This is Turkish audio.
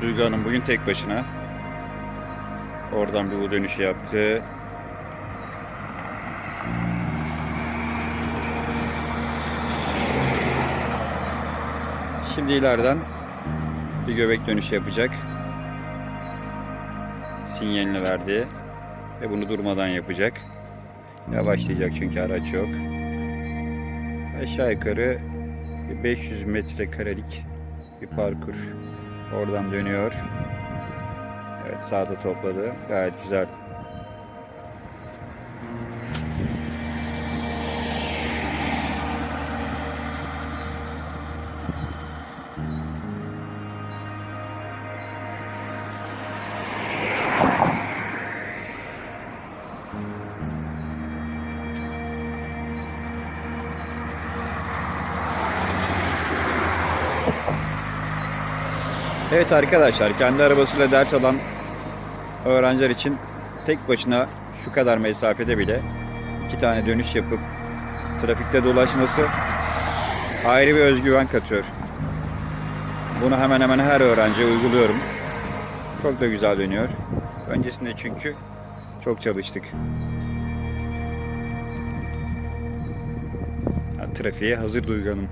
Duygu Hanım bugün tek başına. Oradan bir U dönüşü yaptı. Şimdi ileriden bir göbek dönüşü yapacak. Sinyalini verdi. Ve bunu durmadan yapacak. Yavaşlayacak çünkü araç yok. Aşağı yukarı bir 500 metrekarelik bir parkur. Oradan dönüyor. Evet sağda topladı. Gayet güzel. Evet arkadaşlar kendi arabasıyla ders alan öğrenciler için tek başına şu kadar mesafede bile iki tane dönüş yapıp trafikte dolaşması ayrı bir özgüven katıyor. Bunu hemen hemen her öğrenciye uyguluyorum. Çok da güzel dönüyor. Öncesinde çünkü çok çalıştık. Ha, Trafiğe hazır Duygu Hanım.